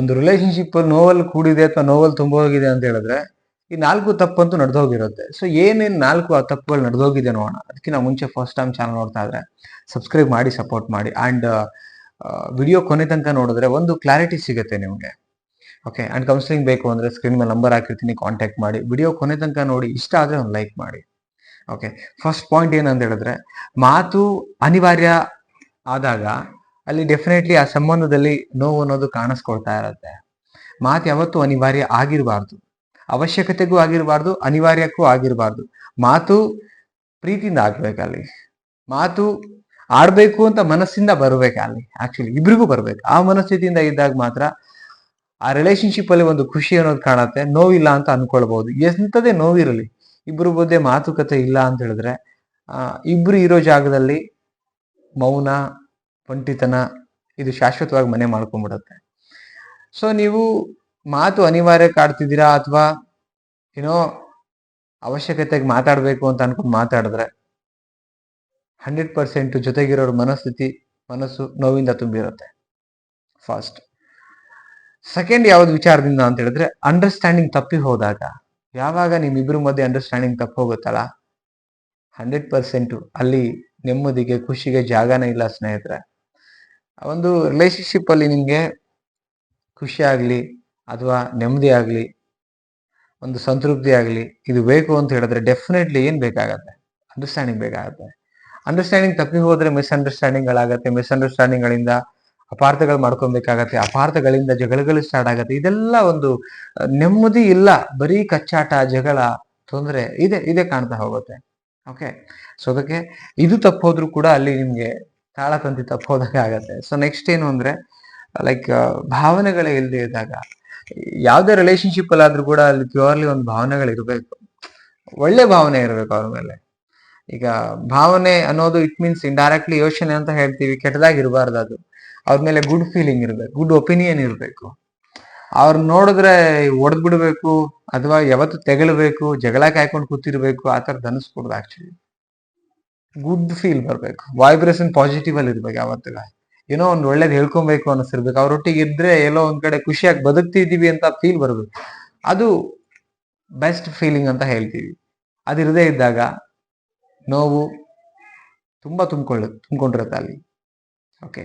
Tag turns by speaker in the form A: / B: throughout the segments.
A: ಒಂದು relationship novel ಕೂಡಿದೆ ಅಥವಾ ನೋವಲ್ ತುಂಬ ಹೋಗಿದೆ ಅಂತ ಹೇಳಿದ್ರೆ, ಈ ನಾಲ್ಕು ತಪ್ಪಂತೂ ನಡೆದೋಗಿರುತ್ತೆ. ಸೊ ಏನೇನು ನಾಲ್ಕು ಆ ತಪ್ಪುಗಳು ನಡೆದೋಗಿದೆ ನೋಡೋಣ. ಅದಕ್ಕಿಂತ ಮುಂಚೆ ಫಸ್ಟ್ ಟೈಮ್ ಚಾನಲ್ ನೋಡ್ತಾ ಇದ್ರೆ ಸಬ್ಸ್ಕ್ರೈಬ್ ಮಾಡಿ ಸಪೋರ್ಟ್ ಮಾಡಿ ಅಂಡ್ ವಿಡಿಯೋ ಕೊನೆ ತನಕ ನೋಡಿದ್ರೆ ಒಂದು ಕ್ಲಾರಿಟಿ ಸಿಗುತ್ತೆ ನಿಮಗೆ. ಓಕೆ ಅಂಡ್ ಕೌನ್ಸಿಲಿಂಗ್ ಬೇಕು ಅಂದ್ರೆ ಸ್ಕ್ರೀನ್ ಮೇಲೆ ನಂಬರ್ ಹಾಕಿರ್ತೀನಿ ಕಾಂಟ್ಯಾಕ್ಟ್ ಮಾಡಿ. ವಿಡಿಯೋ ಕೊನೆ ತನಕ ನೋಡಿ, ಇಷ್ಟ ಆದ್ರೆ ಒಂದು ಲೈಕ್ ಮಾಡಿ. ಓಕೆ ಫಸ್ಟ್ ಪಾಯಿಂಟ್ ಏನಂತ ಹೇಳಿದ್ರೆ, ಮಾತು ಅನಿವಾರ್ಯ ಆದಾಗ ಅಲ್ಲಿ ಡೆಫಿನೆಟ್ಲಿ ಆ ಸಂಬಂಧದಲ್ಲಿ ನೋವು ಅನ್ನೋದು ಕಾಣಿಸ್ಕೊಳ್ತಾ ಇರುತ್ತೆ. ಮಾತು ಯಾವತ್ತೂ ಅನಿವಾರ್ಯ ಆಗಿರಬಾರ್ದು. ಅವಶ್ಯಕತೆಗೂ ಆಗಿರಬಾರ್ದು, ಅನಿವಾರ್ಯಕ್ಕೂ ಆಗಿರಬಾರ್ದು. ಮಾತು ಪ್ರೀತಿಯಿಂದ ಆಗ್ಬೇಕಲ್ಲಿ. ಮಾತು ಆಡ್ಬೇಕು ಅಂತ ಮನಸ್ಸಿಂದ ಬರ್ಬೇಕಲ್ಲಿ. ಆಕ್ಚುಲಿ ಇಬ್ರಿಗೂ ಬರ್ಬೇಕು. ಆ ಮನಸ್ಥಿತಿಯಿಂದ ಇದ್ದಾಗ ಮಾತ್ರ ಆ ರಿಲೇಶನ್ಶಿಪ್ ಅಲ್ಲಿ ಒಂದು ಖುಷಿ ಅನ್ನೋದು ಕಾಣುತ್ತೆ. ನೋವಿಲ್ಲ ಅಂತ ಅನ್ಕೊಳ್ಬಹುದು ಎಂಥದೇ ನೋವಿರಲಿ. ಇಬ್ರು ಮಧ್ಯೆ ಮಾತುಕತೆ ಇಲ್ಲ ಅಂತ ಹೇಳಿದ್ರೆ ಇಬ್ರು ಇರೋ ಜಾಗದಲ್ಲಿ ಮೌನ ಒಂಟಿತನ ಇದು ಶಾಶ್ವತವಾಗಿ ಮನೆ ಮಾಡ್ಕೊಂಡ್ಬಿಡತ್ತೆ. ಸೊ ನೀವು ಮಾತು ಅನಿವಾರ್ಯ ಕಾಡ್ತಿದ್ದೀರಾ ಅಥವಾ ಏನೋ ಅವಶ್ಯಕತೆಗೆ ಮಾತಾಡಬೇಕು ಅಂತ ಅನ್ಕೊಂಡು ಮಾತಾಡಿದ್ರೆ ಹಂಡ್ರೆಡ್ ಪರ್ಸೆಂಟ್ ಜೊತೆಗಿರೋರ ಮನಸ್ಥಿತಿ, ಮನಸ್ಸು ನೋವಿಂದ ತುಂಬಿರುತ್ತೆ ಫಸ್ಟ್ ಸೆಕೆಂಡ್ ಯಾವ್ದು ವಿಚಾರದಿಂದ ಅಂತ ಹೇಳಿದ್ರೆ ಅಂಡರ್ಸ್ಟ್ಯಾಂಡಿಂಗ್ ತಪ್ಪಿ ಹೋದಾಗ, ಯಾವಾಗ ನಿಮ್ಮಿಬ್ಬರ ಮಧ್ಯೆ ಅಂಡರ್ಸ್ಟ್ಯಾಂಡಿಂಗ್ ತಪ್ಪು ಹೋಗುತ್ತಲ್ಲ, ಹಂಡ್ರೆಡ್ ಪರ್ಸೆಂಟ್ ಅಲ್ಲಿ ನೆಮ್ಮದಿಗೆ, ಖುಷಿಗೆ ಜಾಗನೇ ಇಲ್ಲ ಸ್ನೇಹಿತರೆ. ಒಂದು ರಿಲೇಶನ್ಶಿಪ್ ಅಲ್ಲಿ ನಿಮಗೆ ಖುಷಿ ಆಗಲಿ ಅಥವಾ ನೆಮ್ಮದಿ ಆಗಲಿ, ಒಂದು ಸಂತೃಪ್ತಿ ಆಗಲಿ, ಇದು ಬೇಕು ಅಂತ ಹೇಳಿದ್ರೆ ಡೆಫಿನೆಟ್ಲಿ ಏನು ಬೇಕಾಗತ್ತೆ? ಅಂಡರ್ಸ್ಟ್ಯಾಂಡಿಂಗ್ ಬೇಕಾಗತ್ತೆ. ಅಂಡರ್ಸ್ಟ್ಯಾಂಡಿಂಗ್ ತಪ್ಪಿ ಹೋದ್ರೆ ಮಿಸ್ಅಂಡರ್ಸ್ಟ್ಯಾಂಡಿಂಗ್ ಗಳಾಗತ್ತೆ ಮಿಸ್ಅಂಡರ್ಸ್ಟ್ಯಾಂಡಿಂಗ್ ಗಳಿಂದ ಅಪಾರ್ಥಗಳು ಮಾಡ್ಕೊಬೇಕಾಗತ್ತೆ ಅಪಾರ್ಥಗಳಿಂದ ಜಗಳಗಳು ಸ್ಟಾರ್ಟ್ ಆಗತ್ತೆ. ಇದೆಲ್ಲ ಒಂದು ನೆಮ್ಮದಿ ಇಲ್ಲ, ಬರೀ ಕಚ್ಚಾಟ, ಜಗಳ, ತೊಂದರೆ ಇದೆ ಇದೆ ಕಾಣ್ತಾ ಹೋಗುತ್ತೆ. ಓಕೆ ಸೊ ಅದಕ್ಕೆ ಇದು ತಪ್ಪೋದ್ರೂ ಕೂಡ ಅಲ್ಲಿ ನಿಮ್ಗೆ ತಾಳತಂತಿ ತಪ್ಪೋದಾಗ ಆಗತ್ತೆ. ಸೊ ನೆಕ್ಸ್ಟ್ ಏನು ಅಂದ್ರೆ ಲೈಕ್ ಭಾವನೆಗಳೇ ಇಲ್ಲದೆ ಇದ್ದಾಗ, ಯಾವ್ದೇ ರಿಲೇಶನ್ಶಿಪ್ ಅಲ್ಲಾದ್ರೂ ಕೂಡ ಅಲ್ಲಿ ಪ್ಯೂರ್ಲಿ ಒಂದು ಇರಬೇಕು. ಒಳ್ಳೆ ಭಾವನೆ ಇರಬೇಕು ಅವ್ರ ಮೇಲೆ. ಈಗ ಭಾವನೆ ಅನ್ನೋದು ಇಟ್ ಮೀನ್ಸ್ ಇಂಡೈರೆಕ್ಟ್ಲಿ ಯೋಚನೆ ಅಂತ ಹೇಳ್ತೀವಿ ಕೆಟ್ಟದಾಗಿ ಇರಬಾರ್ದು ಅದು. ಅವ್ರ ಮೇಲೆ ಗುಡ್ ಫೀಲಿಂಗ್ ಇರಬೇಕು ಗುಡ್ ಒಪಿನಿಯನ್ ಇರಬೇಕು. ಅವ್ರ ನೋಡಿದ್ರೆ ಒಡೆದ್ ಬಿಡ್ಬೇಕು ಅಥವಾ ಯಾವತ್ತು ತೆಗಳಬೇಕು, ಜಗಳ ಕಾಯ್ಕೊಂಡು ಕೂತಿರ್ಬೇಕು, ಆ ಥರದ್ದು ಅನಿಸ್ಕೊಡ್ದು ಆಕ್ಚುಲಿ ಗುಡ್ ಫೀಲ್ ಬರ್ಬೇಕು. ವೈಬ್ರೇಷನ್ ಪಾಸಿಟಿವ್ ಅಲ್ಲಿ ಇರ್ಬೇಕು ಯಾವತ್ತಿಗ ಏನೋ ಒಂದ್ ಒಳ್ಳೇದ್ ಹೇಳ್ಕೊಬೇಕು ಅನಿಸಿರ್ಬೇಕು. ಅವ್ರೊಟ್ಟಿಗೆ ಇದ್ರೆ ಎಲ್ಲೋ ಒಂದ್ ಕಡೆ ಖುಷಿಯಾಗಿ ಬದುಕ್ತಿದೀವಿ ಅಂತ ಫೀಲ್ ಬರ್ಬೇಕು. ಅದು ಬೆಸ್ಟ್ ಫೀಲಿಂಗ್ ಅಂತ ಹೇಳ್ತೀವಿ. ಅದಿರದೇ ಇದ್ದಾಗ ನೋವು ತುಂಬಾ ತುಂಬಿಕೊಳ್ಳ, ತುಂಬಿಕೊಂಡಿರುತ್ತೆ ಅಲ್ಲಿ. ಓಕೆ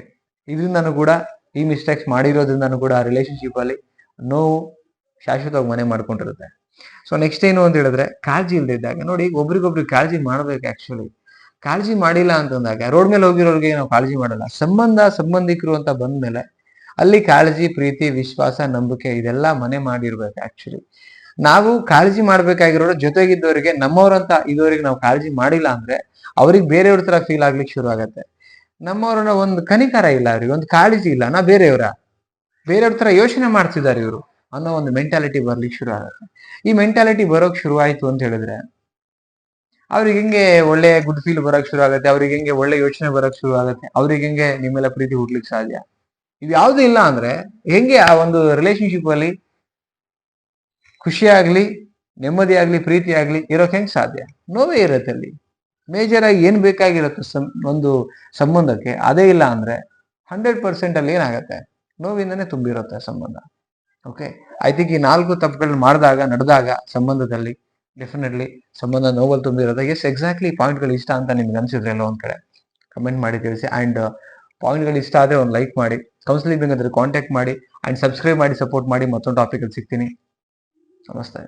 A: ಇದರಿಂದನೂ ಕೂಡ, ಈ ಮಿಸ್ಟೇಕ್ಸ್ ಮಾಡಿರೋದ್ರಿಂದನೂ ಕೂಡ ರಿಲೇಶನ್ಶಿಪ್ ಅಲ್ಲಿ ನೋವು ಶಾಶ್ವತವಾಗಿ ಮನೆ ಮಾಡ್ಕೊಂಡಿರುತ್ತೆ. ಸೊ ನೆಕ್ಸ್ಟ್ ಏನು ಅಂತ ಹೇಳಿದ್ರೆ, ಕಾಳಜಿ ಇಲ್ಲದೆ ಇದ್ದಾಗ ನೋಡಿ ಒಬ್ರಿಗೊಬ್ರಿಗೆ ಕಾಳಜಿ ಮಾಡ್ಬೇಕು ಆಕ್ಚುಲಿ ಕಾಳಜಿ ಮಾಡಿಲ್ಲ ಅಂತಂದಾಗ, ರೋಡ್ ಮೇಲೆ ಹೋಗಿರೋರಿಗೆ ನಾವು ಕಾಳಜಿ ಮಾಡಲ್ಲ. ಸಂಬಂಧ ಸಂಬಂಧಿಕರು ಅಂತ ಬಂದ್ಮೇಲೆ ಅಲ್ಲಿ ಕಾಳಜಿ, ಪ್ರೀತಿ, ವಿಶ್ವಾಸ, ನಂಬಿಕೆ ಇದೆಲ್ಲ ಮನೆ ಮಾಡಿರ್ಬೇಕು ಆಕ್ಚುಲಿ ನಾವು ಕಾಳಜಿ ಮಾಡ್ಬೇಕಾಗಿರೋರು ಜೊತೆಗಿದ್ದವರಿಗೆ, ನಮ್ಮವ್ರಂತ ಇದುವರೆಗೆ ನಾವು ಕಾಳಜಿ ಮಾಡಿಲ್ಲ ಅಂದ್ರೆ ಅವ್ರಿಗೆ ಬೇರೆಯವ್ರ ತರ ಫೀಲ್ ಆಗ್ಲಿಕ್ಕೆ ಶುರು ಆಗತ್ತೆ. ನಮ್ಮವ್ರನ್ನ ಒಂದು ಕನಿಕಾರ ಇಲ್ಲ ಅವ್ರಿಗೆ, ಒಂದು ಕಾಳಜಿ ಇಲ್ಲ. ನಾ ಬೇರೆಯವರ. ಬೇರೆಯವ್ರ ತರ ಯೋಚನೆ ಮಾಡ್ತಿದ್ದಾರೆ ಇವರು ಅನ್ನೋ ಒಂದು ಮೆಂಟಾಲಿಟಿ ಬರ್ಲಿಕ್ಕೆ ಶುರು ಆಗತ್ತೆ. ಈ ಮೆಂಟಾಲಿಟಿ ಬರೋಕ್ ಶುರು ಆಯ್ತು ಅಂತ ಹೇಳಿದ್ರೆ ಅವ್ರಿಗೆ ಹೆಂಗೆ ಒಳ್ಳೆ ಗುಡ್ ಫೀಲ್ ಬರೋಕ್ ಶುರು ಆಗುತ್ತೆ? ಅವ್ರಿಗೆ ಹೆಂಗೆ ಒಳ್ಳೆ ಯೋಚನೆ ಬರೋಕ್ ಶುರು ಆಗುತ್ತೆ? ಅವ್ರಿಗೆ ಹೆಂಗೆ ನಿಮ್ಮೆಲ್ಲ ಪ್ರೀತಿ ಹುಡ್ಲಿಕ್ಕೆ ಸಾಧ್ಯ? ಇದು ಯಾವ್ದು ಇಲ್ಲ ಅಂದ್ರೆ ಹೆಂಗೆ ಆ ಒಂದು ರಿಲೇಶನ್ಶಿಪ್ ಅಲ್ಲಿ ಖುಷಿ ಆಗ್ಲಿ ನೆಮ್ಮದಿ ಆಗ್ಲಿ ಪ್ರೀತಿ ಆಗ್ಲಿ ಇರೋಕ್ ಹೆಂಗ್ ಸಾಧ್ಯ? ನೋವೇ ಇರತ್ತೆ ಅಲ್ಲಿ. ಮೇಜರ್ ಆಗಿ ಏನ್ ಬೇಕಾಗಿರತ್ತೆ ಒಂದು ಸಂಬಂಧಕ್ಕೆ? ಅದೇ ಇಲ್ಲ ಅಂದ್ರೆ ಹಂಡ್ರೆಡ್ ಪರ್ಸೆಂಟ್ ಅಲ್ಲಿ ಏನಾಗತ್ತೆ? ನೋವಿಂದನೇ ತುಂಬಿರುತ್ತೆ ಸಂಬಂಧ. ಓಕೆ ಐ ಥಿಂಕ್ ಈ ನಾಲ್ಕು ತಪ್ಪುಗಳನ್ನ ಮಾಡಿದಾಗ, ನಡೆದಾಗ ಸಂಬಂಧದಲ್ಲಿ ಡೆಫಿನೆಟ್ಲಿ ಸಂಬಂಧ ನೋವಲ್ ತುಂಬಿರೋದು. ಎಸ್ ಎಕ್ಸಾಕ್ಟ್ಲಿ ಪಾಯಿಂಟ್ಗಳು ಇಷ್ಟ ಅಂತ ನಿಮ್ಗೆ ಅನ್ಸಿದ್ರೆ ಎಲ್ಲ ಒಂದ್ ಕಡೆ ಕಮೆಂಟ್ ಮಾಡಿ ತಿಳಿಸಿ. ಅಂಡ್ ಪಾಯಿಂಟ್ಗಳು ಇಷ್ಟ ಆದ್ರೆ ಒಂದು ಲೈಕ್ ಮಾಡಿ ಕೌನ್ಸಿಲಿಂಗ್ ಬೇಕಾದ್ರೆ ಕಾಂಟ್ಯಾಕ್ಟ್ ಮಾಡಿ ಅಂಡ್ ಸಬ್ಸ್ಕ್ರೈಬ್ ಮಾಡಿ ಸಪೋರ್ಟ್ ಮಾಡಿ ಮತ್ತೊಂದು ಟಾಪಿಕ್ ಅಲ್ಲಿ ಸಿಗ್ತೀನಿ. ನಮಸ್ತೆ.